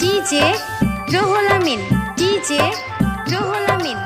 DJ রোহল Amin DJ রোহল Amin.